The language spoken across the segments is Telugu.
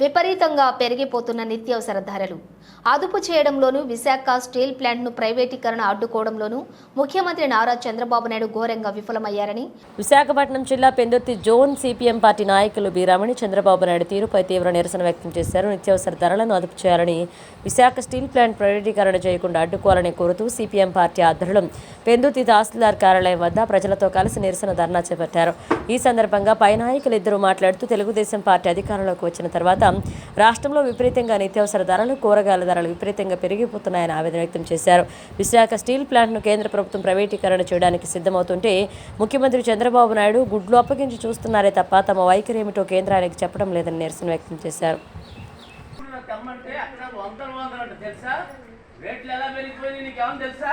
విపరీతంగా పెరిగిపోతున్న నిత్యావసర ధరలు. అదుపు చేయడంలోనూ విశాఖ స్టీల్ ప్లాంట్ను ప్రైవేటీకరణ అడ్డుకోవడంలోనూ ముఖ్యమంత్రి నారా చంద్రబాబు నాయుడు ఘోరంగా విఫలమయ్యారని విశాఖపట్నం జిల్లా పెందుర్తి జోన్ సిపిఎం పార్టీ నాయకులు బీరామణి చంద్రబాబు నాయుడు తీరుపై తీవ్ర నిరసన వ్యక్తం చేశారు. నిత్యావసర ధరలను అదుపు చేయాలని విశాఖ స్టీల్ ప్లాంట్ ప్రైవేటీకరణ చేయకుండా అడ్డుకోవాలని కోరుతూ సిపిఎం పార్టీ ఆధ్వర్యంలో పెందుర్తి తహసీల్దార్ కార్యాలయం వద్ద ప్రజలతో కలిసి నిరసన ధర్నా చేపట్టారు. ఈ సందర్భంగా పై నాయకులు ఇద్దరు మాట్లాడుతూ తెలుగుదేశం పార్టీ అధికారంలోకి వచ్చిన తర్వాత రాష్ట్రంలో విపరీతంగా నిత్యావసర ధరలు కూరగాయల ధరలు విపరీతంగా పెరిగిపోతున్నాయని ఆవేదన వ్యక్తం చేశారు. విశాఖ స్టీల్ ప్లాంట్ను కేంద్ర ప్రభుత్వం ప్రైవేటీకరణ చేయడానికి సిద్ధమవుతుంటే ముఖ్యమంత్రి చంద్రబాబు నాయుడు గుడ్లు అప్పగించి చూస్తున్నారే తప్ప తమ వైఖరి ఏమిటో కేంద్రానికి చెప్పడం లేదని నిరసన వ్యక్తం చేశారు. అక్కడ వందలు వందలు అంటే తెలుసా రేట్లు ఎలా పెరిగిపోయినాయి తెలుసా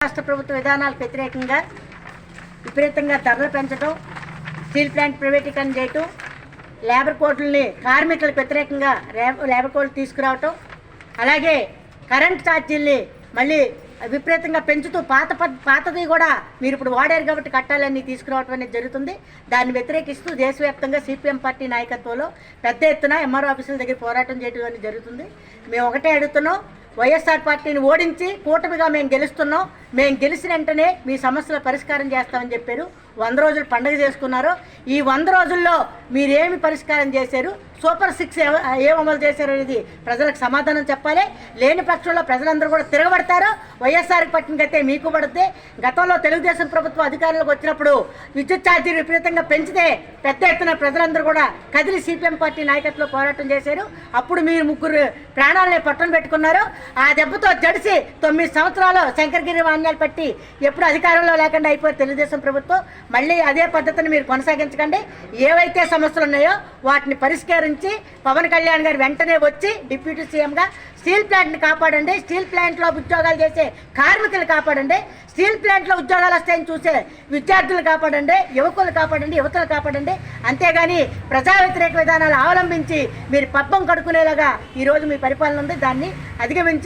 రాష్ట్ర ప్రభుత్వ విధానాలకు వ్యతిరేకంగా విపరీతంగా ధరలు పెంచడం స్టీల్ ప్లాంట్ ప్రైవేటీకరణ చేయటం లేబర్ కోడ్లని కార్మికులకు వ్యతిరేకంగా లేబర్ కోడ్లు తీసుకురావటం అలాగే కరెంట్ ఛార్జీల్ని మళ్ళీ విపరీతంగా పెంచుతూ పాత పాతది కూడా మీరు ఇప్పుడు వాడారు కాబట్టి కట్టాలని తీసుకురావటం అనేది జరుగుతుంది. దాన్ని వ్యతిరేకిస్తూ దేశవ్యాప్తంగా సిపిఎం పార్టీ నాయకత్వంలో పెద్ద ఎత్తున ఎంఆర్ఓ ఆఫీసుల దగ్గర పోరాటం చేయడం అనేది జరుగుతుంది. మేము ఒకటే అడుగుతున్నాం వైఎస్ఆర్ పార్టీని ఓడించి కూటమిగా మేము గెలుస్తున్నాం. మేము గెలిచిన వెంటనే మీ సమస్యల పరిష్కారం చేస్తామని చెప్పారు. వంద రోజులు పండుగ చేసుకున్నారు. ఈ వంద రోజుల్లో మీరేమి పరిష్కారం చేశారు? సూపర్ సిక్స్ ఏం అమలు చేశారు అనేది ప్రజలకు సమాధానం చెప్పాలి. లేని పక్షంలో ప్రజలందరూ కూడా తిరగబడతారు. వైఎస్ఆర్ పట్టినకైతే మీకు పడితే గతంలో తెలుగుదేశం ప్రభుత్వం అధికారంలోకి వచ్చినప్పుడు విద్యుత్ ఛార్జీలు విపరీతంగా పెంచితే పెద్ద ఎత్తున ప్రజలందరూ కూడా కదిలి సిపిఎం పార్టీ నాయకత్వంలో పోరాటం చేశారు. అప్పుడు మీరు ముగ్గురు ప్రాణాలని పట్టున పెట్టుకున్నారు. ఆ దెబ్బతో జడిసి తొమ్మిది సంవత్సరాలు శంకరగిరి వాణ్యాలు పట్టి ఎప్పుడు అధికారంలో లేకుండా అయిపోయి తెలుగుదేశం ప్రభుత్వం. మళ్ళీ అదే పద్ధతిని మీరు కొనసాగించకండి. ఏవైతే సమస్యలు ఉన్నాయో వాటిని పరిష్కరించి పవన్ కళ్యాణ్ గారు వెంటనే వచ్చి డిప్యూటీ సీఎంగా స్టీల్ ప్లాంట్ని కాపాడండి. స్టీల్ ప్లాంట్లో ఉద్యోగాలు చేసే కార్మికులు కాపాడండి. స్టీల్ ప్లాంట్లో ఉద్యోగాలు వస్తాయని చూసే విద్యార్థులు కాపాడండి. యువకులు కాపాడండి. యువతలు కాపాడండి. అంతేగాని ప్రజా వ్యతిరేక విధానాలు అవలంబించి మీరు పబ్బం కడుకునేలాగా ఈరోజు మీ పరిపాలన ఉంది. దాన్ని అధిగమించి